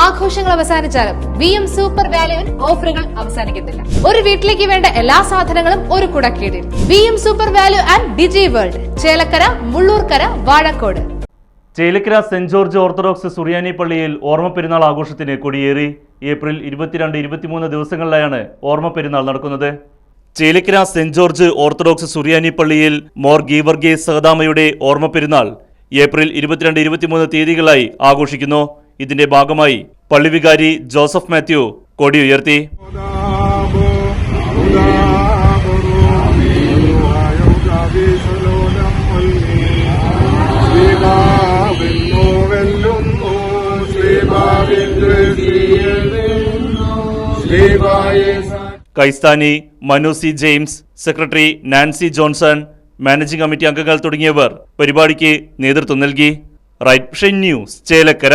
ആഘോഷങ്ങൾ അവസാനിച്ചാലും V M super വാല്യുവിൽ ഓഫറുകൾ അവസാനിക്കുന്നില്ല ഒരു വീട്ടിലേക്ക് വേണ്ട എല്ലാ സാധനങ്ങളും ഒരു കുടക്കീടിൽ. V M super value and Digi World Chelakkara Mullurkara Vazhakode. Chelakkara saint George orthodox സുറിയാനി പള്ളിയിൽ ഓർമ്മ പെരുന്നാൾ ആഘോഷത്തിന് കൊടിയേറി. ഏപ്രിൽ ഇരുപത്തിരണ്ട് ഇരുപത്തിമൂന്ന് ദിവസങ്ങളിലായാണ് ഓർമ്മ പെരുന്നാൾ നടക്കുന്നത്. ചേലക്കര സെന്റ് ജോർജ് ഓർത്തഡോക്സ് സുറിയാനി പള്ളിയിൽ മോർ ഗീവർഗേ സഹദാമയുടെ ഓർമ്മ പെരുന്നാൾ ഏപ്രിൽ ഇരുപത്തിരണ്ട് ഇരുപത്തിമൂന്ന് തീയതികളായി ആഘോഷിക്കുന്നു. ഇതിന്റെ ഭാഗമായി പള്ളിവികാരി ജോസഫ് മാത്യു കൊടി ഉയർത്തി കൈസ്ഥാനി Manu C James secretary Nancy Johnson managing committee അംഗങ്ങൾ തുടങ്ങിയവർ പരിപാടിക്ക് നേതൃത്വം നൽകി. Right news Chelakkara.